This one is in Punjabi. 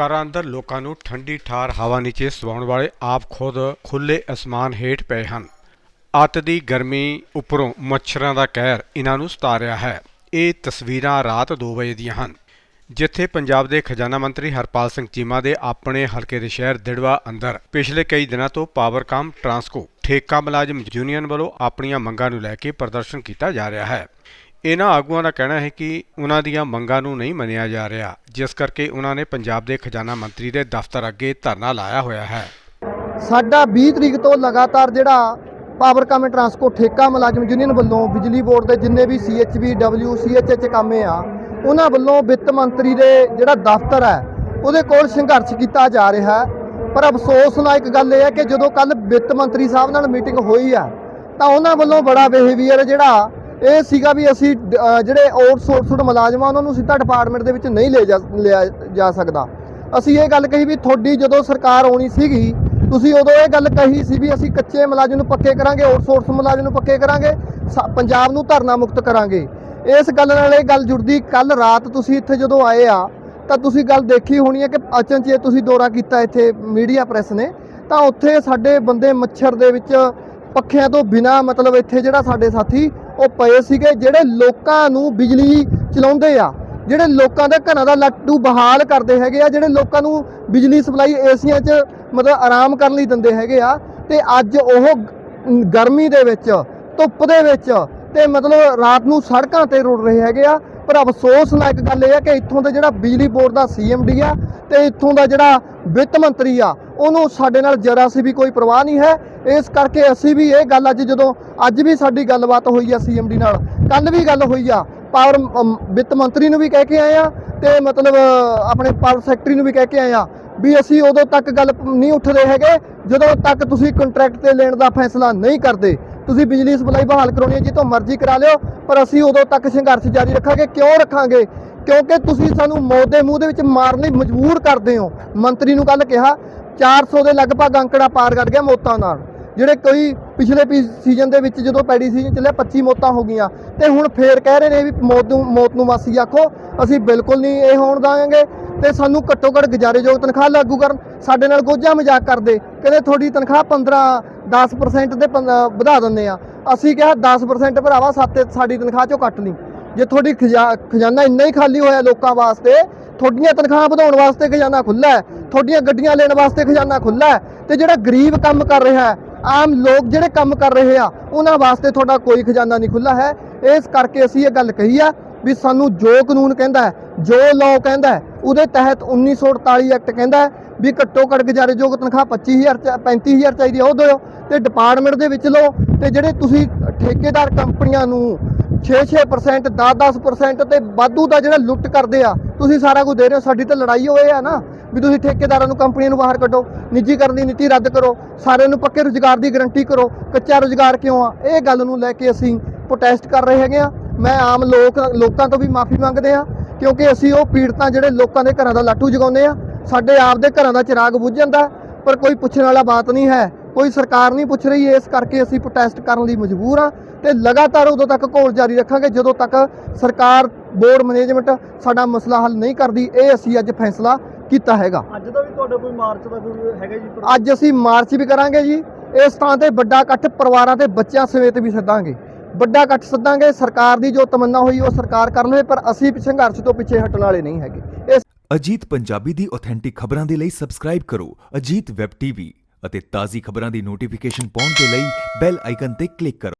ਘਰਾਂ ਅੰਦਰ ਲੋਕਾਂ ਨੂੰ ਠੰਡੀ ਠਾਰ ਹਵਾ ਨੀਚੇ ਸੁਆਉਣ ਵਾਲੇ ਆਪ ਖੁਦ ਖੁੱਲੇ ਅਸਮਾਨ ਹੇਠ ਪਏ ਹਨ। ਅੱਤ ਦੀ ਗਰਮੀ ਉੱਪਰੋਂ ਮੱਛਰਾਂ ਦਾ ਕਹਿਰ ਇਹਨਾਂ ਨੂੰ ਸਤਾ ਰਿਹਾ ਹੈ। ਇਹ ਤਸਵੀਰਾਂ ਰਾਤ 2 ਵਜੇ ਦੀਆਂ ਹਨ। ਜਿੱਥੇ ਪੰਜਾਬ ਦੇ ਖਜ਼ਾਨਾ ਮੰਤਰੀ ਹਰਪਾਲ ਸਿੰਘ ਚੀਮਾ ਦੇ ਆਪਣੇ ਹਲਕੇ ਦੇ ਸ਼ਹਿਰ ਦਿੜਵਾ ਅੰਦਰ ਪਿਛਲੇ ਕਈ ਦਿਨਾਂ ਤੋਂ ਪਾਵਰਕਾਮ ਟਰਾਂਸਕੋ ਠੇਕਾ ਮੁਲਾਜ਼ਮ ਯੂਨੀਅਨ ਵੱਲੋਂ ਆਪਣੀਆਂ ਮੰਗਾਂ ਨੂੰ ਲੈ ਕੇ ਪ੍ਰਦਰਸ਼ਨ ਕੀਤਾ ਜਾ ਰਿਹਾ ਹੈ। ਇਹਨਾਂ ਆਗੂਆਂ ਦਾ ਕਹਿਣਾ ਹੈ ਕਿ ਉਹਨਾਂ ਦੀਆਂ ਮੰਗਾਂ ਨੂੰ ਨਹੀਂ ਮੰਨਿਆ ਜਾ ਰਿਹਾ, ਜਿਸ ਕਰਕੇ ਉਹਨਾਂ ਨੇ ਪੰਜਾਬ ਦੇ ਖਜ਼ਾਨਾ ਮੰਤਰੀ ਦੇ ਦਫ਼ਤਰ ਅੱਗੇ ਧਰਨਾ ਲਾਇਆ ਹੋਇਆ ਹੈ। ਸਾਡਾ 20 ਤਰੀਕ ਤੋਂ ਲਗਾਤਾਰ ਜਿਹੜਾ ਪਾਵਰਕਾਮ ਟਰਾਂਸਕੋ ਠੇਕਾ ਮੁਲਾਜ਼ਮ ਯੂਨੀਅਨ ਵੱਲੋਂ ਬਿਜਲੀ ਬੋਰਡ ਦੇ ਜਿੰਨੇ ਵੀ ਸੀਐਚਬੀ ਡਬਲਯੂ ਸੀਐਚਐਚ ਕਾਮੇ ਆ, ਉਹਨਾਂ ਵੱਲੋਂ ਵਿੱਤ ਮੰਤਰੀ ਦੇ ਜਿਹੜਾ ਦਫ਼ਤਰ ਹੈ, ਉਹਦੇ ਕੋਲ ਸੰਘਰਸ਼ ਕੀਤਾ ਜਾ ਰਿਹਾ ਪਰ ਅਫਸੋਸ ਨਾਲ ਇੱਕ ਗੱਲ ਇਹ ਹੈ ਕਿ ਜਦੋਂ ਕੱਲ ਵਿੱਤ ਮੰਤਰੀ ਸਾਹਿਬ ਨਾਲ ਮੀਟਿੰਗ ਹੋਈ ਆ ਤਾਂ ਉਹਨਾਂ ਵੱਲੋਂ ਬੜਾ ਬਿਹੇਵੀਅਰ ਜਿਹੜਾ ਇਹ ਸੀਗਾ ਵੀ ਅਸੀਂ ਡ- ਜਿਹੜੇ ਆਊਟਸੋਰਸਡ ਮੁਲਾਜ਼ਮ ਆ, ਉਹਨਾਂ ਨੂੰ ਸਿੱਧਾ ਡਿਪਾਰਟਮੈਂਟ ਦੇ ਵਿੱਚ ਨਹੀਂ ਲੈ ਜਾ, ਲਿਆ ਜਾ ਸਕਦਾ। ਅਸੀਂ ਇਹ ਗੱਲ ਕਹੀ ਵੀ ਤੁਹਾਡੀ ਜਦੋਂ ਸਰਕਾਰ ਆਉਣੀ ਸੀਗੀ, ਤੁਸੀਂ ਉਦੋਂ ਇਹ ਗੱਲ ਕਹੀ ਸੀ ਵੀ ਅਸੀਂ ਕੱਚੇ ਮੁਲਾਜ਼ਮ ਨੂੰ ਪੱਕੇ ਕਰਾਂਗੇ ਆਊਟਸੋਰਸ ਮੁਲਾਜ਼ਮ ਨੂੰ ਪੱਕੇ ਕਰਾਂਗੇ, ਸ- ਪੰਜਾਬ ਨੂੰ ਧਰਨਾ ਮੁਕਤ ਕਰਾਂਗੇ। ਇਸ ਗੱਲ ਨਾਲ ਇਹ ਗੱਲ ਜੁੜਦੀ ਕੱਲ ਰਾਤ ਤੁਸੀਂ ਇੱਥੇ ਜਦੋਂ ਆਏ ਆ, ਤਾਂ ਤੁਸੀਂ ਗੱਲ ਦੇਖੀ ਹੋਣੀ ਹੈ ਕਿ ਅਚਨਚੇਤ ਤੁਸੀਂ ਦੌਰਾ ਕੀਤਾ ਇੱਥੇ ਮੀਡੀਆ ਪ੍ਰੈਸ ਨੇ, ਤਾਂ ਉੱਥੇ ਸਾਡੇ ਬੰਦੇ ਮੱਛਰ ਦੇ ਵਿੱਚ ਪੱਖਿਆਂ ਤੋਂ ਬਿਨਾ ਮਤਲਬ ਇੱਥੇ ਜਿਹੜਾ ਸਾਡੇ ਸਾਥੀ ਉਹ ਪਏ ਸੀਗੇ ਜਿਹੜੇ ਲੋਕਾਂ ਨੂੰ ਬਿਜਲੀ ਚਲਾਉਂਦੇ ਆ, ਜਿਹੜੇ ਲੋਕਾਂ ਦੇ ਘਰਾਂ ਦਾ ਲੱਟੂ ਬਹਾਲ ਕਰਦੇ ਹੈਗੇ ਆ, ਜਿਹੜੇ ਲੋਕਾਂ ਨੂੰ ਬਿਜਲੀ ਸਪਲਾਈ ਏਸੀਆਂ 'ਚ ਮਤਲਬ ਆਰਾਮ ਕਰਨ ਲਈ ਦਿੰਦੇ ਹੈਗੇ ਆ, ਤੇ ਅੱਜ ਉਹ ਗਰਮੀ ਦੇ ਵਿੱਚ, ਧੁੱਪ ਦੇ ਵਿੱਚ, ਤੇ ਮਤਲਬ ਰਾਤ ਨੂੰ ਸੜਕਾਂ ਤੇ ਰੁੜ ਰਹੇ ਹੈਗੇ ਆ ਪਰ ਅਫਸੋਸ ਨਾਲ ਇੱਕ ਗੱਲ ਇਹ ਹੈ ਕਿ ਇੱਥੋਂ ਦਾ ਜਿਹੜਾ ਬਿਜਲੀ ਬੋਰਡ ਦਾ ਸੀਐਮਡੀ ਆ ਤੇ ਇੱਥੋਂ ਦਾ ਜਿਹੜਾ ਵਿੱਤ ਮੰਤਰੀ ਆ, ਉਹਨੂੰ ਸਾਡੇ ਨਾਲ ਜਰਾ ਸੀ ਵੀ ਕੋਈ ਪਰਵਾਹ ਨਹੀਂ ਹੈ। ਇਸ ਕਰਕੇ ਅਸੀਂ ਵੀ ਇਹ ਗੱਲ ਅੱਜ ਜਦੋਂ, ਅੱਜ ਵੀ ਸਾਡੀ ਗੱਲਬਾਤ ਹੋਈ ਆ ਸੀਐਮਡੀ ਨਾਲ ਕੱਲ ਵੀ ਗੱਲ ਹੋਈ ਆ। ਪਾਵਰ ਵਿੱਤ ਮੰਤਰੀ ਨੂੰ ਵੀ ਕਹਿ ਕੇ ਆਏ ਆ ਤੇ ਮਤਲਬ ਆਪਣੇ ਪਾਵਰ ਸੈਕਟਰੀ ਨੂੰ ਵੀ ਕਹਿ ਕੇ ਆਏ ਆ ਵੀ ਅਸੀਂ ਉਦੋਂ ਤੱਕ ਗੱਲ ਨਹੀਂ ਉੱਠਦੇ ਹੈਗੇ, ਜਦੋਂ ਤੱਕ ਤੁਸੀਂ ਕੰਟਰੈਕਟ ਤੇ ਲੈਣ ਦਾ ਫੈਸਲਾ ਨਹੀਂ ਕਰਦੇ। ਤੁਸੀਂ ਬਿਜਲੀ ਸਪਲਾਈ ਬਹਾਲ ਕਰਾਉਣੀ ਹੈ ਜਿੱਥੋਂ ਮਰਜ਼ੀ ਕਰਾ ਲਿਓ, ਪਰ ਅਸੀਂ ਉਦੋਂ ਤੱਕ ਸੰਘਰਸ਼ ਜਾਰੀ ਰੱਖਾਂਗੇ, ਕਿਉਂ ਰੱਖਾਂਗੇ? ਕਿਉਂਕਿ ਤੁਸੀਂ ਸਾਨੂੰ ਮੌਤ ਦੇ ਮੂੰਹ ਦੇ ਵਿੱਚ ਮਾਰਨ ਲਈ ਮਜਬੂਰ ਕਰਦੇ ਹੋ। ਮੰਤਰੀ ਨੂੰ ਕੱਲ ਕਿਹਾ 400 ਦੇ ਲਗਭਗ ਅੰਕੜਾ ਪਾਰ ਕਰ ਗਿਆ ਮੌਤਾਂ ਨਾਲ। ਜਿਹੜੇ ਕੋਈ ਪਿਛਲੇ ਪੀ ਸੀਜ਼ਨ ਦੇ ਵਿੱਚ ਜਦੋਂ ਪੈੜੀ ਸੀਜ਼ਨ ਚੱਲਿਆ 25 ਮੌਤਾਂ ਹੋ ਗਈਆਂ। ਤੇ ਹੁਣ ਫੇਰ ਕਹਿ ਰਹੇ ਨੇ ਵੀ ਮੌਤ ਨੂੰ ਮੌਤ ਨੂੰ ਮਾਸੀ ਆਖੋ, ਅਸੀਂ ਬਿਲਕੁਲ ਨਹੀਂ ਇਹ ਹੋਣ ਦਾਂਗੇ। ਤੇ ਸਾਨੂੰ ਘੱਟੋ ਘੱਟ ਗੁਜ਼ਾਰੇਯੋਗ ਤਨਖਾਹ ਲਾਗੂ ਕਰਨ। ਸਾਡੇ ਨਾਲ ਗੋਝਾ ਮਜ਼ਾਕ ਕਰਦੇ। ਕਹਿੰਦੇ ਤੁਹਾਡੀ ਤਨਖਾਹ 15 10% ਤੇ ਪੰ- ਵਧਾ ਦਿੰਦੇ ਆ। ਅਸੀਂ ਕਿਹਾ 10% ਭਰਾਵਾ, ਸਾਤੇ ਸਾਡੀ ਤਨਖਾਹ ਚੋਂ ਕੱਟ ਲਈ ਜੇ ਤੁਹਾਡੀ ਖਜ਼ਾ- ਖਜ਼ਾਨਾ ਇੰਨਾ ਹੀ ਖਾਲੀ ਹੋਇਆ ਲੋਕਾਂ ਵਾਸਤੇ, ਤੁਹਾਡੀਆਂ ਤਨਖਾਹਾਂ ਵਧਾਉਣ ਵਾਸਤੇ ਖਜ਼ਾਨਾ ਖੁੱਲਾ ਹੈ। ਤੁਹਾਡੀਆਂ ਗੱਡੀਆਂ ਲੈਣ ਵਾਸਤੇ ਖਜ਼ਾਨਾ ਖੁੱਲਾ ਹੈ। ਤੇ ਜਿਹੜਾ ਗਰੀਬ ਕੰਮ ਕਰ ਰਿਹਾ ਹੈ, ਆਮ ਲੋਕ ਜਿਹੜੇ ਕੰਮ ਕਰ ਰਹੇ ਆ, ਉਹਨਾਂ ਵਾਸਤੇ ਤੁਹਾਡਾ ਕੋਈ ਖਜ਼ਾਨਾ ਨਹੀਂ ਖੁੱਲਾ ਹੈ। ਇਸ ਕਰਕੇ ਅਸੀਂ ਇਹ ਗੱਲ ਕਹੀ ਆ ਵੀ ਸਾਨੂੰ ਜੋ ਕਾਨੂੰਨ ਕਹਿੰਦਾ ਜੋ ਲਾਅ ਕਹਿੰਦਾ ਉਹਦੇ ਤਹਿਤ 1948 ਐਕਟ ਕਹਿੰਦਾ ਵੀ ਘੱਟੋ ਘੱਟ ਗੁਜ਼ਾਰੇਯੋਗ ਤਨਖਾਹ 25000 ਚ- 35000 ਚਾਹੀਦੀ ਉਹ ਦਿਓ ਤੇ ਡਿਪਾਰਟਮੈਂਟ ਦੇ ਵਿੱਚ ਲਓ ਤੇ ਜਿਹੜੇ ਤੁਸੀਂ ਠੇਕੇਦਾਰ ਕੰਪਨੀਆਂ ਨੂੰ 6-6% 10-10% ਤੇ ਵਾਧੂ ਦਾ ਜਿਹੜਾ ਲੁੱਟ ਕਰਦੇ ਆ, ਤੁਸੀਂ ਸਾਰਾ ਕੁਝ ਦੇ ਰਹੇ ਹੋ, ਸਾਡੀ ਤਾਂ ਲੜਾਈ ਹੋਏ ਆ ਨਾ, ਵੀ ਤੁਸੀਂ ਠੇਕੇਦਾਰਾਂ ਨੂੰ ਕੰਪਨੀਆਂ ਨੂੰ ਬਾਹਰ ਕੱਢੋ, ਨਿੱਜੀਕਰਨ ਦੀ ਨੀਤੀ ਰੱਦ ਕਰੋ, ਸਾਰਿਆਂ ਨੂੰ ਪੱਕੇ ਰੁਜ਼ਗਾਰ ਦੀ ਗਾਰੰਟੀ ਕਰੋ, ਕੱਚਾ ਰੁਜ਼ਗਾਰ ਕਿਉਂ ਆ? ਇਹ ਗੱਲ ਨੂੰ ਲੈ ਕੇ ਅਸੀਂ ਪ੍ਰੋਟੈਸਟ ਕਰ ਰਹੇ ਹੈਗੇ ਆ। ਮੈਂ ਆਮ ਲੋਕ ਲੋਕਾਂ ਤੋਂ ਵੀ ਮਾਫੀ ਮੰਗਦੇ ਆ ਕਿਉਂਕਿ ਅਸੀਂ ਉਹ ਪੀੜਤਾਂ ਜਿਹੜੇ ਲੋਕਾਂ ਦੇ ਘਰਾਂ ਦਾ ਲਾਟੂ ਜਗਾਉਂਦੇ ਆ ਸਾਡੇ ਆਪ ਦੇ ਘਰਾਂ ਦਾ ਚਿਰਾਗ ਬੁੱਝ ਜਾਂਦਾ ਪਰ ਕੋਈ ਪੁੱਛਣ ਵਾਲਾ ਬਾਤ ਨਹੀਂ ਹੈ। ਕੋਈ ਸਰਕਾਰ ਨਹੀਂ ਪੁੱਛ ਰਹੀ ਇਸ ਕਰਕੇ ਅਸੀਂ ਪ੍ਰੋਟੈਸਟ ਕਰਨ ਲਈ ਮਜਬੂਰ ਆ ਤੇ ਲਗਾਤਾਰ ਉਦੋਂ ਤੱਕ ਘੋਲ ਜਾਰੀ ਰੱਖਾਂਗੇ ਜਦੋਂ ਤੱਕ ਸਰਕਾਰ ਬੋਰਡ ਮੈਨੇਜਮੈਂਟ ਸਾਡਾ ਮਸਲਾ ਹੱਲ ਨਹੀਂ ਕਰਦੀ। ਇਹ ਅਸੀਂ ਅੱਜ ਫੈਸਲਾ ਕੀਤਾ ਹੈਗਾ। ਅੱਜ ਦਾ ਵੀ ਤੁਹਾਡਾ ਕੋਈ ਮਾਰਚ ਦਾ ਕੋਈ ਹੈਗਾ ਜੀ ਅੱਜ ਅਸੀਂ ਮਾਰਚ ਵੀ ਕਰਾਂਗੇ ਜੀ। ਇਸ ਥਾਂ ਤੇ ਵੱਡਾ ਇਕੱਠ ਪਰਿਵਾਰਾਂ ਤੇ ਬੱਚਿਆਂ ਸਮੇਤ ਵੀ ਸੱਦਾਂਗੇ। ਵੱਡਾ ਇਕੱਠ ਸੱਦਾਂਗੇ, ਸਰਕਾਰ ਦੀ ਜੋ ਤਮੰਨਾ ਹੋਈ ਉਹ ਸਰਕਾਰ ਕਰ ਲਵੇ, ਪਰ ਅਸੀਂ ਸੰਘਰਸ਼ ਤੋਂ ਪਿੱਛੇ ਹਟਣ ਵਾਲੇ ਨਹੀਂ ਹੈਗੇ। ਇਸ ਅਜੀਤ ਪੰਜਾਬੀ ਦੀ ਆਥੈਂਟਿਕ ਖਬਰਾਂ ਦੇ ਲਈ ਸਬਸਕ੍ਰਾਈਬ ਕਰੋ, ਅਜੀਤ ਵੈਬ ਟੀਵੀ ਅਤੇ ਤਾਜ਼ੀ ਖਬਰਾਂ ਦੀ ਨੋਟੀਫਿਕੇਸ਼ਨ ਪਾਉਣ ਦੇ ਲਈ ਬੈਲ ਆਈਕਨ ਤੇ ਕਲਿੱਕ ਕਰੋ।